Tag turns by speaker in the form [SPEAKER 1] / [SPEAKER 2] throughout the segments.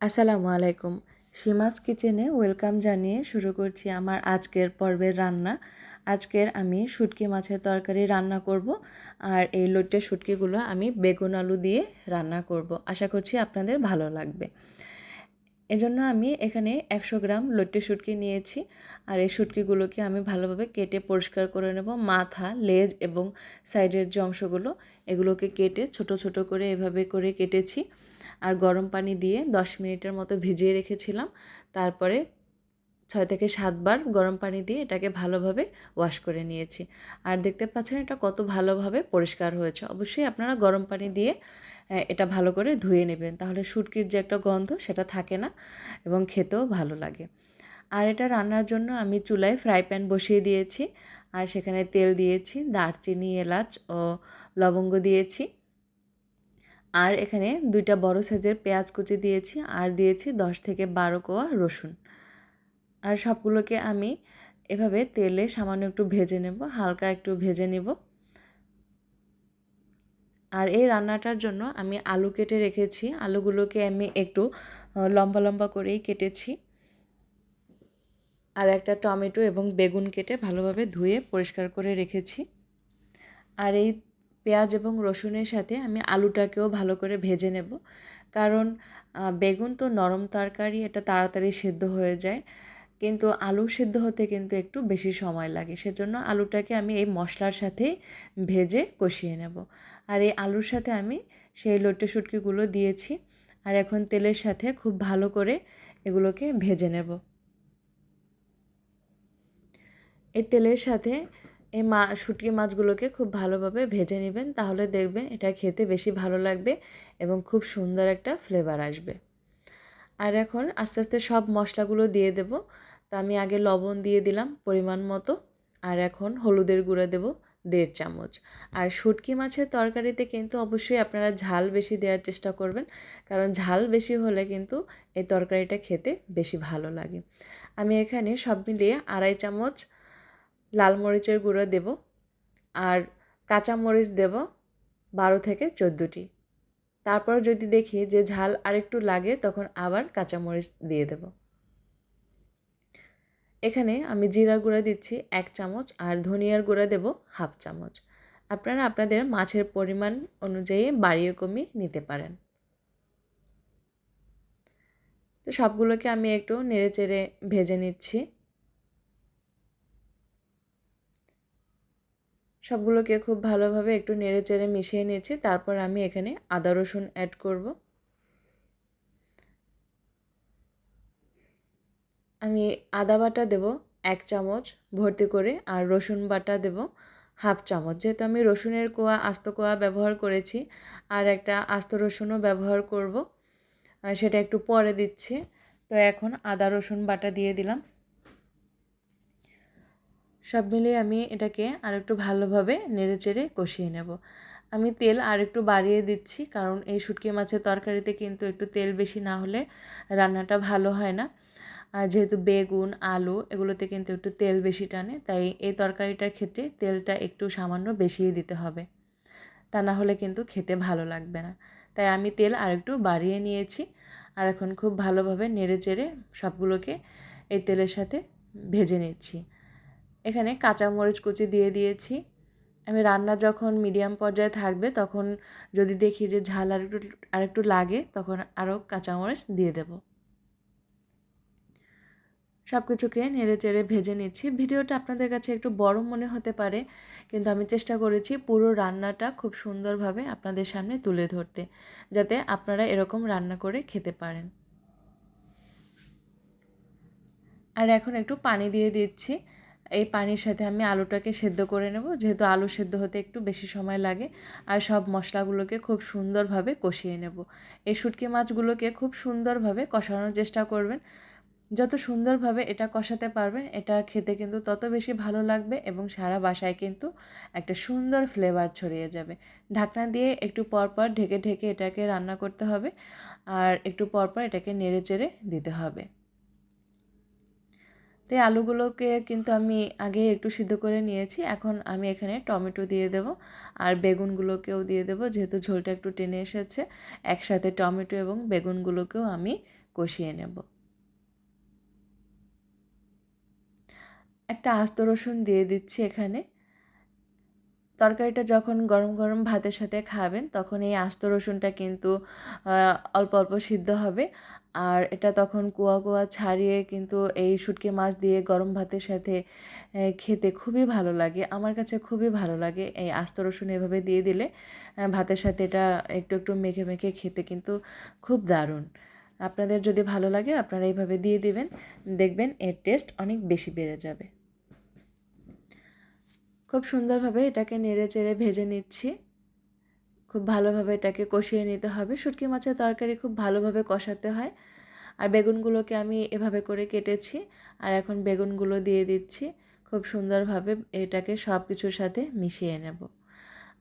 [SPEAKER 1] আসসালামু আলাইকুম। সীমাজ কিচেনে ওয়েলকাম জানিয়ে শুরু করছি আমার আজকের পর্বের রান্না। আজকের আমি শুটকি মাছের তরকারি রান্না করব আর এই লোটে শুটকিগুলো আমি বেগুন, আলু দিয়ে রান্না করব। আশা করছি আপনাদের ভালো লাগবে। এজন্য আমি এখানে একশো গ্রাম লট্টে শুটকি নিয়েছি আর এই শুটকিগুলোকে আমি ভালোভাবে কেটে পরিষ্কার করে নেব। মাথা, লেজ এবং সাইডের যে অংশগুলো, এগুলোকে কেটে ছোট ছোট করে এভাবে করে কেটেছি। আর গরম পানি দিয়ে দশ মিনিটের মতো ভিজিয়ে রেখেছিলাম। তারপরে ছয় থেকে সাতবার গরম পানি দিয়ে এটাকে ভালোভাবে ওয়াশ করে নিয়েছি। আর দেখতে পাচ্ছেন এটা কত ভালোভাবে পরিষ্কার হয়েছে। অবশ্যই আপনারা গরম পানি দিয়ে এটা ভালো করে ধুয়ে নেবেন। তাহলে শুটকির যে একটা গন্ধ সেটা থাকে না এবং খেতেও ভালো লাগে। আর এটা রান্নার জন্য আমি চুলায় ফ্রাই প্যান বসিয়ে দিয়েছি। আর সেখানে তেল দিয়েছি, দারচিনি, এলাচ ও লবঙ্গ দিয়েছি। আর এখানে দুইটা বড় সাইজের পেঁয়াজ কুচি দিয়েছি আর দিয়েছি দশ থেকে বারো কোয়া রসুন। আর সবগুলোকে আমি এভাবে তেলে সামান্য একটু ভেজে নেব, হালকা একটু ভেজে নেব। আর এই রান্নাটার জন্য আমি আলু কেটে রেখেছি, আলুগুলোকে আমি একটু লম্বা লম্বা করেই কেটেছি। আর একটা টমেটো এবং বেগুন কেটে ভালোভাবে ধুয়ে পরিষ্কার করে রেখেছি। আর এই পেঁয়াজ এবং রসুনের সাথে আমি আলুটাকেও ভালো করে ভেজে নেব। কারণ বেগুন তো নরম তরকারি, এটা তাড়াতাড়ি সেদ্ধ হয়ে যায়। কিন্তু আলু সেদ্ধ হতে কিন্তু একটু বেশি সময় লাগে। সেজন্য আলুটাকে আমি এই মশলার সাথে ভেজে কষিয়ে নেব। আর এই আলুর সাথে আমি সেই লোটে শুটকিগুলো দিয়েছি। আর এখন তেলের সাথে খুব ভালো করে এগুলোকে ভেজে নেব। এই তেলের সাথে এই মা, শুটকি মাছগুলোকে খুব ভালোভাবে ভেজে নেবেন। তাহলে দেখবেন এটা খেতে বেশি ভালো লাগবে এবং খুব সুন্দর একটা ফ্লেভার আসবে। আর এখন আস্তে আস্তে সব মশলাগুলো দিয়ে দেব। তো আমি আগে লবণ দিয়ে দিলাম পরিমাণ মতো। আর এখন হলুদের গুঁড়া দেব দেড় চামচ। আর শুটকি মাছের তরকারিতে কিন্তু অবশ্যই আপনারা ঝাল বেশি দেওয়ার চেষ্টা করবেন। কারণ ঝাল বেশি হলে কিন্তু এই তরকারিটা খেতে বেশি ভালো লাগে। আমি এখানে সব মিলিয়ে আড়াই চামচ লাল মরিচের গুঁড়ো দেব আর কাঁচা মরিচ দেব বারো থেকে চোদ্দোটি। তারপর যদি দেখি যে ঝাল আরেকটু লাগে, তখন আবার কাঁচামরিচ দিয়ে দেব। এখানে আমি জিরা গুঁড়া দিচ্ছি এক চামচ আর ধনিয়ার গুঁড়া দেব হাফ চামচ। আপনারা আপনাদের মাছের পরিমাণ অনুযায়ী বাড়িয়ে কমিয়ে নিতে পারেন। তো সবগুলোকে আমি একটু নেড়ে চেড়ে ভেজে নিচ্ছি। সবগুলোকে খুব ভালোভাবে একটু নেড়ে চেড়ে মিশিয়ে নিয়েছি। তারপর আমি এখানে আদা রসুন অ্যাড করব। আমি আদা বাটা দেব এক চামচ ভর্তি করে আর রসুন বাটা দেব হাফ চামচ। যেহেতু আমি রসুনের কোয়া, আস্ত কোয়া ব্যবহার করেছি আর একটা আস্ত রসুনও ব্যবহার করব সেটা একটু পরে দিচ্ছি। তো এখন আদা রসুন বাটা দিয়ে দিলাম। সব মিলিয়ে আমি এটাকে আর একটু ভালোভাবে নেড়ে চেড়ে কষিয়ে নেব। আমি তেল আর একটু বাড়িয়ে দিচ্ছি, কারণ এই শুটকি মাছের তরকারিতে কিন্তু একটু তেল বেশি না হলে রান্নাটা ভালো হয় না। আর যেহেতু বেগুন, আলু এগুলোতে কিন্তু একটু তেল বেশি টানে, তাই এই তরকারিটার ক্ষেত্রে তেলটা একটু সামান্য বেশিই দিতে হবে। তা না হলে কিন্তু খেতে ভালো লাগবে না। তাই আমি তেল আর একটু বাড়িয়ে নিয়েছি আর এখন খুব ভালোভাবে নেড়ে চেড়ে সবগুলোকে এই তেলের সাথে ভেজে নিচ্ছি। এখানে কাঁচামরিচ কুচি দিয়ে দিয়েছি। আমি রান্না যখন মিডিয়াম পর্যায়ে থাকবে তখন যদি দেখি যে ঝাল আর একটু আর একটু লাগে তখন আরও কাঁচামরিচ দিয়ে দেব। সব কিছুকে নেড়ে চেড়ে ভেজে নিচ্ছি। ভিডিওটা আপনাদের কাছে একটু বড় মনে হতে পারে, কিন্তু আমি চেষ্টা করেছি পুরো রান্নাটা খুব সুন্দরভাবে আপনাদের সামনে তুলে ধরতে, যাতে আপনারা এরকম রান্না করে খেতে পারেন। আর এখন একটু পানি দিয়ে দিচ্ছি। এই পানির সাথে আমি আলুটাকে সেদ্ধ করে নেব। যেহেতু আলু সেদ্ধ হতে একটু বেশি সময় লাগে, আর সব মশলাগুলোকে খুব সুন্দরভাবে কষিয়ে নেব। এই শুটকি মাছগুলোকে খুব সুন্দরভাবে কষানোর চেষ্টা করবেন। যত সুন্দরভাবে এটা কষাতে পারবেন, এটা খেতে কিন্তু তত বেশি ভালো লাগবে এবং সারা বাসায় কিন্তু একটা সুন্দর ফ্লেভার ছড়িয়ে যাবে। ঢাকনা দিয়ে একটু পরপর ঢেকে ঢেকে এটাকে রান্না করতে হবে, আর একটু পরপর এটাকে নেড়ে চেড়ে দিতে হবে। তো আলুগুলোকে কিন্তু আমি আগে একটু সিদ্ধ করে নিয়েছি। এখন আমি এখানে টমেটো দিয়ে দেব আর বেগুনগুলোকেও দিয়ে দেব, যেহেতু ঝোলটা একটু টেনে এসেছে। একসাথে টমেটো এবং বেগুনগুলোকেও আমি কষিয়ে নেব। একটা আস্ত রসুন দিয়ে দিচ্ছি এখানে। তরকারিটা যখন গরম গরম ভাতের সাথে খাবেন, তখন এই আস্ত রসুনটা কিন্তু অল্প অল্প সিদ্ধ হবে। আর এটা তখন কুয়া কুয়া ছাড়িয়ে কিন্তু এই শুটকি মাছ দিয়ে গরম ভাতের সাথে খেতে খুবই ভালো লাগে। আমার কাছে খুবই ভালো লাগে এই আস্ত রসুন এভাবে দিয়ে দিলে ভাতের সাথে এটা একটু একটু মেখে মেখে খেতে কিন্তু খুব দারুণ। আপনাদের যদি ভালো লাগে আপনারা এইভাবে দিয়ে দিবেন, দেখবেন এর টেস্ট অনেক বেশি বেড়ে যাবে। খুব সুন্দরভাবে এটাকে নেড়ে চেড়ে ভেজে নিচ্ছি। খুব ভালোভাবে এটাকে কষিয়ে নিতে হবে। শুটকি মাছের তরকারি খুব ভালোভাবে কষাতে হয়। আর বেগুনগুলোকে আমি এভাবে করে কেটেছি আর এখন বেগুনগুলো দিয়ে দিচ্ছি। খুব সুন্দরভাবে এটাকে সব কিছুর সাথে মিশিয়ে নেব।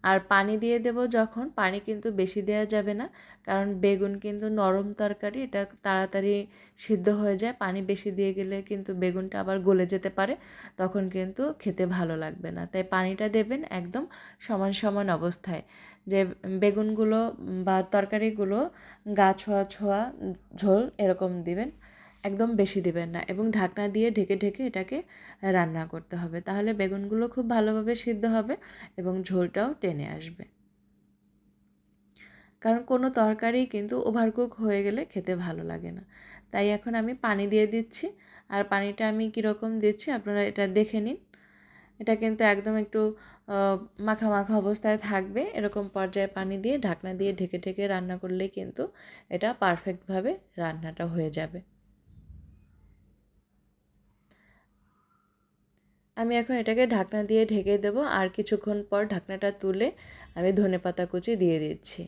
[SPEAKER 1] আর পানি দিয়ে দেব যখন, পানি কিন্তু বেশি দেওয়া যাবে না, কারণ বেগুন কিন্তু নরম তরকারি, এটা তাড়াতাড়ি সিদ্ধ হয়ে যায়, পানি বেশি দিয়ে গেলে কিন্তু বেগুনটা আবার গলে যেতে পারে, তখন কিন্তু খেতে ভালো লাগবে না। তাই পানিটা দেবেন একদম সমান সমান অবস্থায়। যে বেগুনগুলো বা তরকারিগুলো গা ছোঁয়া ছোঁয়া ঝোল এরকম দিবেন। একদম বেশি দিবেন না এবং ঢাকনা দিয়ে ঢেকে ঢেকে এটাকে রান্না করতে হবে। তাহলে বেগুনগুলো খুব ভালোভাবে সিদ্ধ হবে এবং ঝোলটাও টেনে আসবে। কারণ কোনো তরকারি কিন্তু ওভারকুক হয়ে গেলে খেতে ভালো লাগে না। তাই এখন আমি পানি দিয়ে দিচ্ছি। আর পানিটা আমি কীরকম দিচ্ছি আপনারা এটা দেখে নিন। এটা কিন্তু একদম একটু মাখা মাখা অবস্থায় থাকবে। এরকম পর্যায়ে পানি দিয়ে ঢাকনা দিয়ে ঢেকে ঢেকে রান্না করলেই কিন্তু এটা পারফেক্টভাবে রান্নাটা হয়ে যাবে। আমি এখন এটাকে ঢাকনা দিয়ে ঢেকে দেব, আর কিছুক্ষণ পর ঢাকনাটা তুলে আমি ধনে পাতা কুচি দিয়ে দিচ্ছি।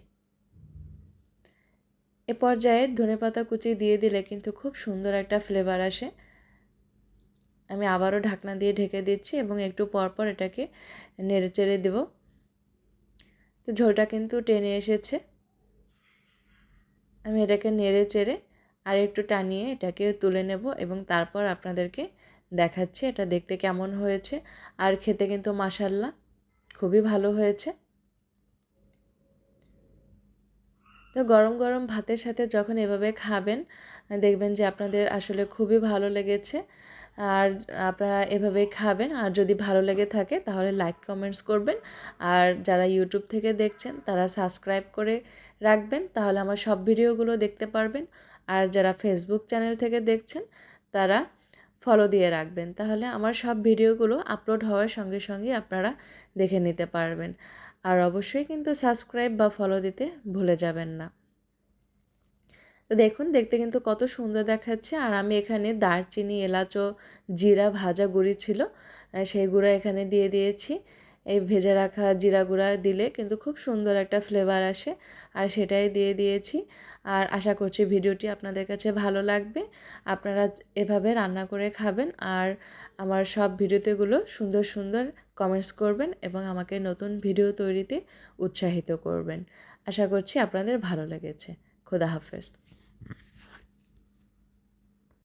[SPEAKER 1] এ পর্যায়ে ধনে পাতা কুচি দিয়ে দিলে কিন্তু খুব সুন্দর একটা ফ্লেভার আসে। আমি আবারও ঢাকনা দিয়ে ঢেকে দিচ্ছি এবং একটু পরপর এটাকে নেড়ে চেড়ে দেব। তো ঝোলটা কিন্তু টেনে এসেছে। আমি এটাকে নেড়ে চেড়ে আর একটু টানিয়ে এটাকে তুলে নেব এবং তারপর আপনাদেরকে দেখাচ্ছি, এটা দেখতে কেমন হয়েছে। আর খেতে কিন্তু মাসাল্লা খুবই ভালো হয়েছে। তো গরম গরম ভাতের সাথে যখন এভাবে খাবেন, দেখবেন যে আপনাদের আসলে খুবই ভালো লেগেছে। আর আপনারা এভাবেই খাবেন, আর যদি ভালো লেগে থাকে তাহলে লাইক, কমেন্টস করবেন। আর যারা ইউটিউব থেকে দেখছেন, তারা সাবস্ক্রাইব করে রাখবেন, তাহলে আমার সব ভিডিওগুলো দেখতে পারবেন। আর যারা ফেসবুক চ্যানেল থেকে দেখছেন, তারা ফলো দিয়ে রাখবেন। তাহলে আমার সব ভিডিওগুলো আপলোড হওয়ার সঙ্গে সঙ্গে আপনারা দেখে নিতে পারবেন। আর অবশ্যই কিন্তু সাবস্ক্রাইব বা ফলো দিতে ভুলে যাবেন না। তো দেখুন, দেখতে কিন্তু কত সুন্দর দেখাচ্ছে। আর আমি এখানে দারচিনি, এলাচ জিরা ভাজা গুঁড়ি ছিল সেই এখানে দিয়ে দিয়েছি। এই ভেজে রাখা জিরা গুঁড়া দিলে কিন্তু খুব সুন্দর একটা ফ্লেভার আসে। আর সেটাই দিয়ে দিয়েছি। আর আশা করছি ভিডিওটি আপনাদের কাছে ভালো লাগবে। আপনারা এভাবে রান্না করে খাবেন আর আমার সব ভিডিওতেগুলো সুন্দর সুন্দর কমেন্টস করবেন এবং আমাকে নতুন ভিডিও তৈরিতে উৎসাহিত করবেন। আশা করছি আপনাদের ভালো লেগেছে। খোদা হাফেজ।